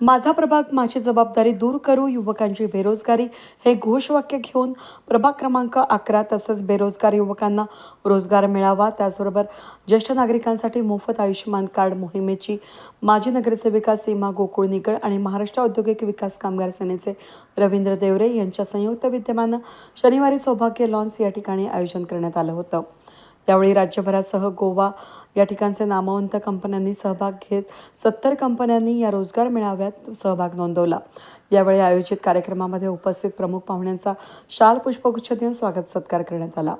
माझा प्रभाग माझी जबाबदारी दूर करू युवकांची बेरोजगारी हे घोषवाक्य घेऊन प्रभाग क्रमांक अकरा तसंच बेरोजगार युवकांना रोजगार मिळावा. त्याचबरोबर ज्येष्ठ नागरिकांसाठी मोफत आयुष्यमान कार्ड मोहिमेची माजी नगरसेविका सीमा गोकुळ निकळ आणि महाराष्ट्र औद्योगिक विकास कामगार सेनेचे रवींद्र देवरे यांच्या संयुक्त विद्यमानं शनिवारी सौभाग्य लॉन्स या ठिकाणी आयोजन करण्यात आलं होतं. यावेळी राज्यभरासह गोवा या ठिकाणचे नामवंत कंपन्यांनी सहभाग घेत सत्तर कंपन्यांनी या रोजगार मेळाव्यात सहभाग नोंदवला. यावेळी आयोजित कार्यक्रमामध्ये उपस्थित प्रमुख पाहुण्यांचा शाल पुष्पगुच्छ देऊन स्वागत सत्कार करण्यात आला.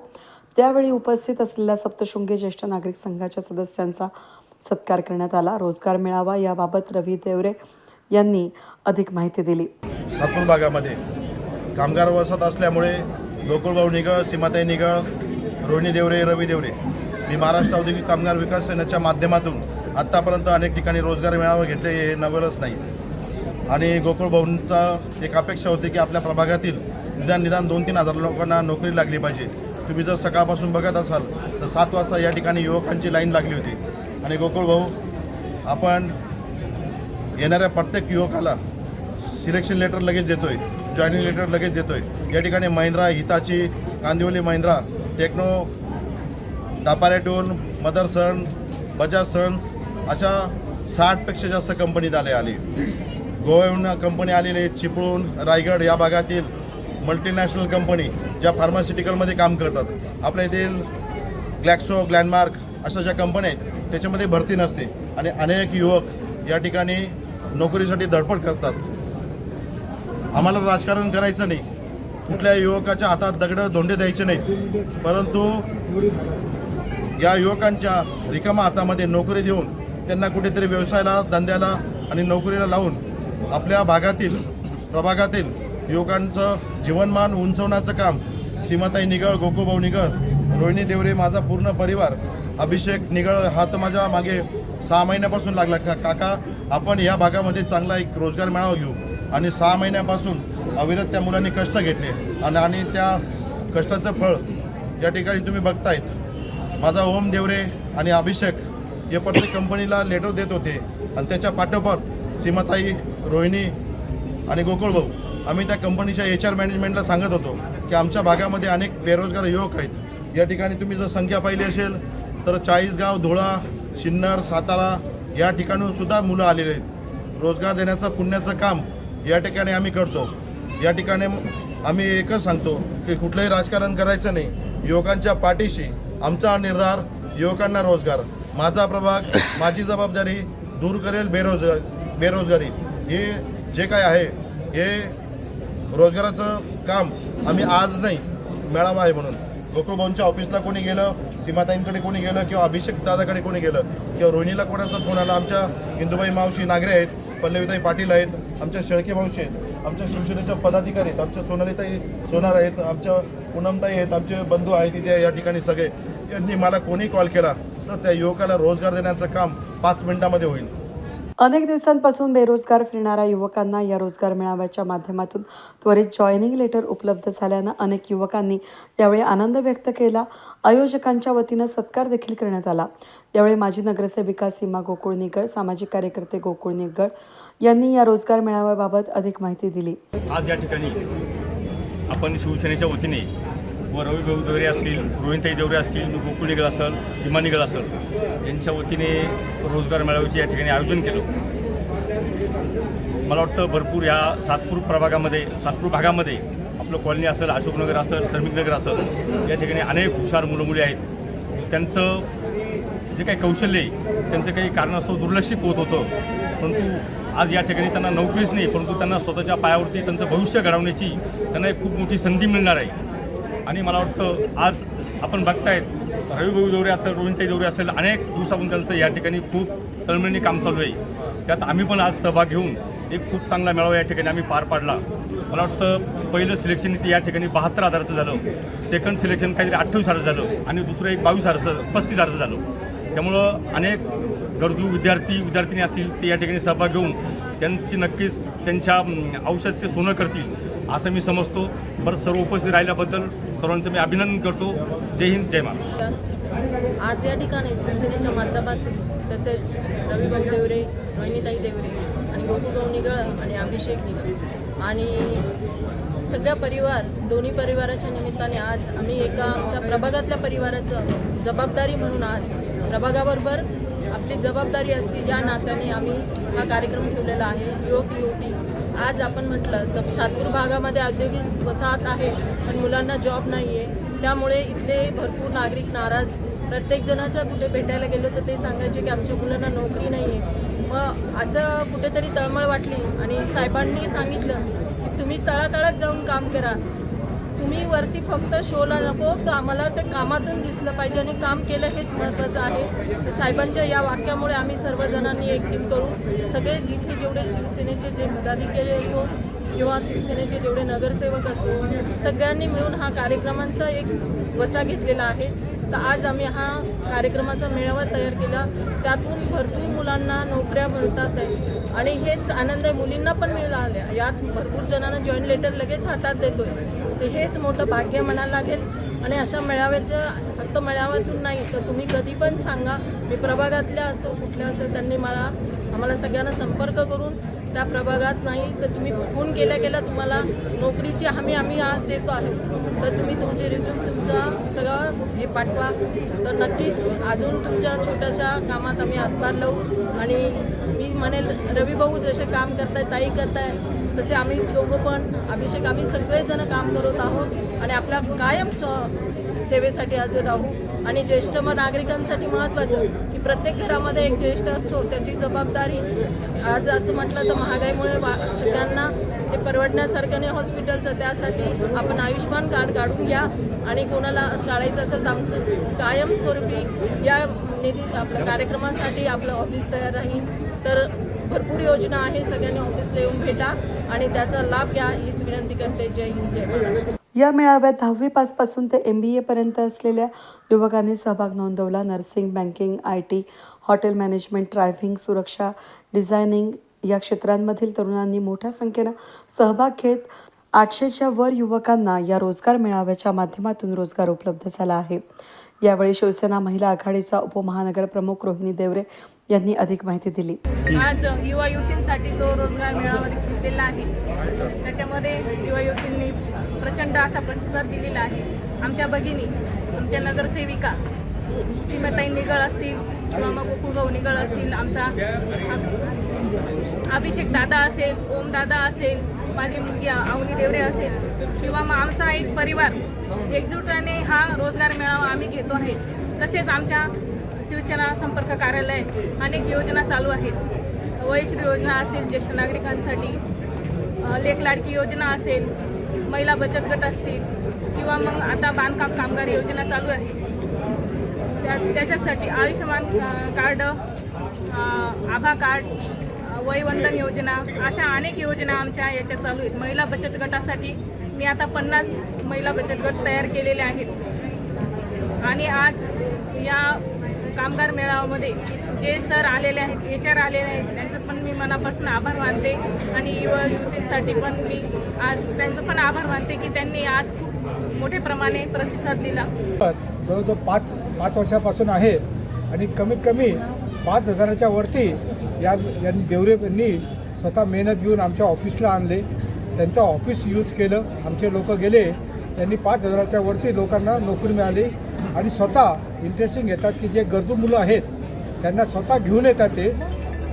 त्यावेळी उपस्थित असलेल्या सप्तशृंगी ज्येष्ठ नागरिक संघाच्या सदस्यांचा सत्कार करण्यात आला. रोजगार मेळावा याबाबत रवी देवरे यांनी अधिक माहिती दिली. सातपूर भागामध्ये कामगार वसत असल्यामुळे गोकुळभाऊ निगळ सीमाताई निगळ रोहिणी देवरे रवी देवरे. मी महाराष्ट्र औद्योगिक कामगार विकास सेनेच्या माध्यमातून आत्तापर्यंत अनेक ठिकाणी रोजगार मेळावा घेतले हे नवलच नाही. आणि गोकुळभाऊंचा एक अपेक्षा होती की आपल्या प्रभागातील निदान निदान दोन तीन हजार लोकांना नोकरी लागली पाहिजे. तुम्ही जर सकाळपासून बघत असाल तर सात वाजता या ठिकाणी युवकांची लाईन लागली होती. आणि गोकुळभाऊ आपण येणाऱ्या प्रत्येक युवकाला सिलेक्शन लेटर लगेच देतोय जॉईनिंग लेटर लगेच देतोय. या ठिकाणी महिंद्रा हिताची कांदिवली महिंद्रा टेक्नो टापारे मदर मदरसन बजाज सन्स अशा साठपेक्षा जास्त कंपनी आले आली. गोव्याहून कंपनी आलेले चिपळूण रायगड या भागातील मल्टीनॅशनल कंपनी ज्या फार्मास्युटिकलमध्ये काम करतात. आपल्या येथील ग्लॅक्सो ग्लॅनमार्क अशा ज्या कंपन्या आहेत त्याच्यामध्ये भरती नसते. आणि अनेक युवक या ठिकाणी नोकरीसाठी धडपड करतात. आम्हाला राजकारण करायचं नाही. कुठल्या युवकाच्या हातात दगडं धोंडे द्यायचे नाहीत. परंतु या युवकांच्या रिकामा हातामध्ये नोकरी देऊन त्यांना कुठेतरी व्यवसायाला धंद्याला आणि नोकरीला लावून आपल्या भागातील प्रभागातील युवकांचं जीवनमान उंचवण्याचं काम सीमाताई निगळ गोकुभाऊ निगळ रोहिणी देवरे माझा पूर्ण परिवार अभिषेक निगळ हा तर माझ्या मागे सहा महिन्यापासून लागला. का काका आपण या भागामध्ये चांगला एक रोजगार मेळावा घेऊ. आणि सहा महिन्यापासून अविरत त्या मुलांनी कष्ट घेतले आणि आणि त्या कष्टाचं फळ या ठिकाणी तुम्ही बघतायत माझा ओम देवरे आणि अभिषेक हे प्रत्येक कंपनीला लेटर देत होते. आणि त्याच्या पाठोपाठ सीमाताई रोहिणी आणि गोकुळ भाऊ आम्ही त्या कंपनीच्या एच आर मॅनेजमेंटला सांगत होतो की आमच्या भागामध्ये अनेक बेरोजगार युवक आहेत. या ठिकाणी तुम्ही जर संख्या पाहिली असेल तर चाळीसगाव धुळा सिन्नर सातारा या ठिकाणून सुद्धा मुलं आलेली आहेत. रोजगार देण्याचं पुण्याचं काम या ठिकाणी आम्ही करतो. या ठिकाणी आम्ही एकच सांगतो की कुठलंही राजकारण करायचं नाही. युवकांच्या पाठीशी आमचा निर्धार युवकांना रोजगार. माझा प्रभाग माझी जबाबदारी दूर करेल बेरोजगार बेरोजगारी. हे जे काय आहे हे रोजगाराचं काम आम्ही आज नाही मेळावा आहे म्हणून. गोकुळभाऊंच्या ऑफिसला कोणी गेलं सीमाताईंकडे कोणी गेलं किंवा अभिषेक दादाकडे कोणी गेलं किंवा रोहिणीला कोणाचा फोन आला आमच्या इंदुबाई मावशी नागरे आहेत पल्लवीताई पाटील आहेत आमच्या शेळके मावशी आहेत आमच्या शिवसेनेच्या पदाधिकारी आहेत आमच्या सोनालीताई सोनार आहेत आमच्या पूनमताई आहेत आमचे बंधू आहेत तिथे या ठिकाणी सगळे. यांनी मला कोणी कॉल केला तर त्या युवकाला रोजगार देण्याचं काम पाच मिनिटामध्ये होईल. अनेक दिवसांपासून बेरोजगार फिरणाऱ्या युवकांना या रोजगार मेळाव्याच्या माध्यमातून त्वरित जॉईनिंग लेटर उपलब्ध झाल्यानं अनेक युवकांनी यावेळी आनंद व्यक्त केला. आयोजकांच्या वतीनं सत्कार देखील करण्यात आला. यावेळी माजी नगरसेविका सीमा गोकुळ निगळ सामाजिक कार्यकर्ते गोकुळ निगळ यांनी या रोजगार मेळाव्याबाबत अधिक माहिती दिली. आज या ठिकाणी आपण शिवसेनेच्या वतीने व रवी भाऊ देवरे असतील रोहिणताई देवरे असतील गोकुळ निगल असेल सीमा निगल असेल यांच्या वतीने रोजगार मेळाव्याचे या ठिकाणी आयोजन केलं. मला वाटतं भरपूर या सातपूर प्रभागामध्ये सातपूर भागामध्ये आपलं कॉलनी असेल अशोकनगर असेल श्रमिकनगर असेल या ठिकाणी अनेक हुशार मुलं मुली आहेत. त्यांचं जे काही कौशल्य आहे त्यांचं काही कारणास्तव दुर्लक्षित होत होतं. परंतु आज या ठिकाणी त्यांना नोकरीच नाही परंतु त्यांना स्वतःच्या पायावरती त्यांचं भविष्य घडवण्याची त्यांना एक खूप मोठी संधी मिळणार आहे. आणि मला वाटतं आज आपण बघतायत रविभाऊ दौरे असेल रोहिणताई दौरे असेल अनेक दिवसापासून त्यांचं या ठिकाणी खूप तळमळीने काम चालू आहे. त्यात आम्ही पण आज सहभाग घेऊन एक खूप चांगला मेळावा या ठिकाणी आम्ही पार पाडला. मला वाटतं पहिलं सिलेक्शन इथे या ठिकाणी बहात्तर हजाराचं झालं. सेकंड सिलेक्शन काहीतरी अठ्ठावीस हजार झालं. आणि दुसरं एक बावीस हजाराचं पस्तीस हजाराचं झालं. त्यामुळं अनेक गरजू विद्यार्थी विद्यार्थिनी असतील ते या ठिकाणी सहभाग घेऊन त्यांची नक्कीच त्यांच्या औषध ते सोनं करतील असं मी समजतो. बरं सर्व उपस्थित राहिल्याबद्दल सर्वांचं मी अभिनंदन करतो. जय हिंद जय महाराष्ट्र. आज या ठिकाणी शिवसेनेच्या माध्यमातून तसेच रविभाऊ देवरे रोहिणीताई देवरे आणि गोकुळ निगळ आणि अभिषेक निगळ आणि सगळ्या परिवार दोन्ही परिवाराच्या निमित्ताने आज आम्ही एका आमच्या प्रभागातल्या परिवाराचं जबाबदारी म्हणून आज प्रभागाबरोबर आपली जबाबदारी असते या नात्याने आम्ही हा कार्यक्रम ठेवलेला आहे. युवक युवती आज आपण म्हटलं तर सातपूर भागामध्ये औद्योगिक वसाहत आहे पण मुलांना जॉब नाही आहे त्यामुळे इथले भरपूर नागरिक नाराज. प्रत्येक जणाच्या कुठे भेटायला गेलो तर ते सांगायचे की आमच्या मुलांना नोकरी नाही आहे मग असं कुठेतरी तळमळ वाटली आणि साहेबांनी सांगितलं की तुम्ही तळातळात जाऊन काम करा. तुम्ही वरती फक्त शोला नको तर आम्हाला ते कामातून दिसलं पाहिजे आणि काम केलं हेच महत्त्वाचं आहे. तर साहेबांच्या या वाक्यामुळे आम्ही सर्वजणांनी एक टीम करू सगळे जिथे जेवढे शिवसेनेचे जे पदाधिकारी असो किंवा शिवसेनेचे जेवढे नगरसेवक असो सगळ्यांनी मिळून हा कार्यक्रमांचा एक वसा घेतलेला आहे. तर आज आम्ही हा कार्यक्रमाचा मेळावा तयार केला. त्यातून भरपूर मुलांना नोकऱ्या मिळतात आहे आणि हेच आनंद आहे मुलींना पण मिळाल्या यात भरपूर जणांना जॉईन लेटर लगेच हातात देतोय. तर हेच मोठं भाग्य म्हणायला लागेल. आणि अशा मेळाव्याचं फक्त मेळाव्यातून नाही तर तुम्ही कधी पण सांगा. मी प्रभागातल्या असो कुठल्या असो त्यांनी मला आम्हाला सगळ्यांना संपर्क करून त्या प्रभागात नाही तर तुम्ही फोन केल्या केल्या तुम्हाला नोकरीची हमी आम्ही आज देतो आहे. तर तुम्ही तुमचे रिझ्यूम तुमचा सगळं हे पाठवा. तर नक्कीच अजून तुमच्या छोट्याशा कामात आम्ही हातभार लावू. आणि मी म्हणेल रवीभाऊ जसे काम करताय ताई करताय तसे आम्ही दोघं पण अभिषेक आम्ही सगळेजण काम करत आहोत. आणि आपल्या कायम स्व सेवेसाठी हजर राहू. आणि ज्येष्ठ नागरिकांसाठी महत्त्वाचं की प्रत्येक घरामध्ये एक ज्येष्ठ असतो त्याची जबाबदारी. आज असं म्हटलं तर महागाईमुळे वा सगळ्यांना ते परवडण्यासारखं नाही हॉस्पिटलचं त्यासाठी आपण आयुष्यमान कार्ड काढून घ्या. आणि कोणाला असं काढायचं असेल तर आमचं कायमस्वरूपी या निधी आपल्या कार्यक्रमासाठी आपलं ऑफिस तयार राहील. तर भरपूर योजना आहे. सगळ्यांनी ऑफिसला येऊन भेटा आणि त्याचा लाभ घ्या. हीच विनंती करते. जय हिंद जय महाराष्ट्र. या मेळाव्यात दहावी पासपासून ते एम बी एपर्यंत असलेल्या युवकांनी सहभाग नोंदवला. Nursing banking I T hotel management driving सुरक्षा डिझायनिंग या क्षेत्रांमधील तरुणांनी मोठ्या संख्येनं सहभाग घेत आठशेच्या वर युवकांना या रोजगार मेळाव्याच्या माध्यमातून रोजगार उपलब्ध झाला आहे. यावेळी शिवसेना महिला आघाडीचा उपमहानगर प्रमुख रोहिणी देवरे यांनी अधिक माहिती दिली. आज युवा युवतींसाठी जो रोजगार मेळावा घेतलेला आहे त्याच्यामध्ये युवा युवतींनी प्रचंड असा प्रतिसाद दिलेला आहे. आमच्या भगिनी आमच्या नगरसेविका सीमाताई निगळ असतील किंवा मग गोकुळभाऊ निगळ असतील आमचा अभिषेक दादा असेल ओम दादा असेल माझी मुलगी अवनी देवरे असेल किंवा मग आमचा एक परिवार एकजुटाने हा रोजगार मेळावा आम्ही घेतो आहे. तसेच आमच्या शिवसेना संपर्क कार्यालय अनेक योजना चालू आहेत. वयश्री योजना असेल ज्येष्ठ नागरिकांसाठी लेख लाडकी योजना असेल महिला बचत गट असतील किंवा मग आता बांधकाम कामगार योजना चालू आहे. त्या त्याच्यासाठी आयुष्यमान कार्ड आभा कार्ड वयवंदन योजना अशा अनेक योजना आमच्या याच्या चालू आहेत. महिला बचत गटासाठी मी आता पन्नास महिला बचत गट तयार केलेले आहेत. आणि आज या कामगार मेळाव्यामध्ये जे सर आलेले आहेत एच आर आलेले आहेत त्यांचं पण मी मनापासून आभार मानते. आणि युवा युवतींसाठी पण मी आज त्यांचं पण आभार मानते की त्यांनी आज खूप मोठ्या प्रमाणे प्रतिसाद दिला. जवळजवळ पाच पाच वर्षापासून आहे. आणि कमीत कमी पाच हजाराच्या वरती या यांनी देवरे यांनी स्वतः मेहनत घेऊन आमच्या ऑफिसला आणले. त्यांचं ऑफिस यूज केलं. आमचे लोक गेले. त्यांनी पाच हजाराच्या वरती लोकांना नोकरी मिळाली. आणि स्वतः इंटरेस्टिंग येतात की जे गरजू मुलं आहेत त्यांना स्वतः घेऊन येतात ते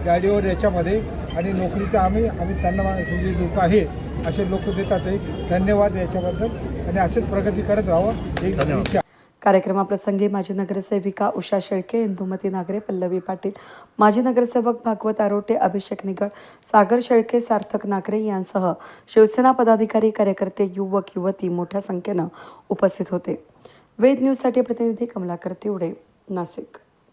गाडीवर याच्यामध्ये आणि नोकरीचं आम्ही आम्ही त्यांना हे जे लोक आहे असे लोक देतात धन्यवाद याच्याबद्दल. आणि असेच प्रगती करत राहावं. एक इच्छा. कार्यक्रमाप्रसंगी माजी नगरसेविका उषा शेळके इंदुमती नागरे पल्लवी पाटील माजी नगरसेवक भागवत आरोटे अभिषेक निगळ सागर शेळके सार्थक नागरे यांसह शिवसेना पदाधिकारी कार्यकर्ते युवक युवती मोठ्या संख्येनं उपस्थित होते. वेद न्यूजसाठी प्रतिनिधी कमलाकर तिवडे नाशिक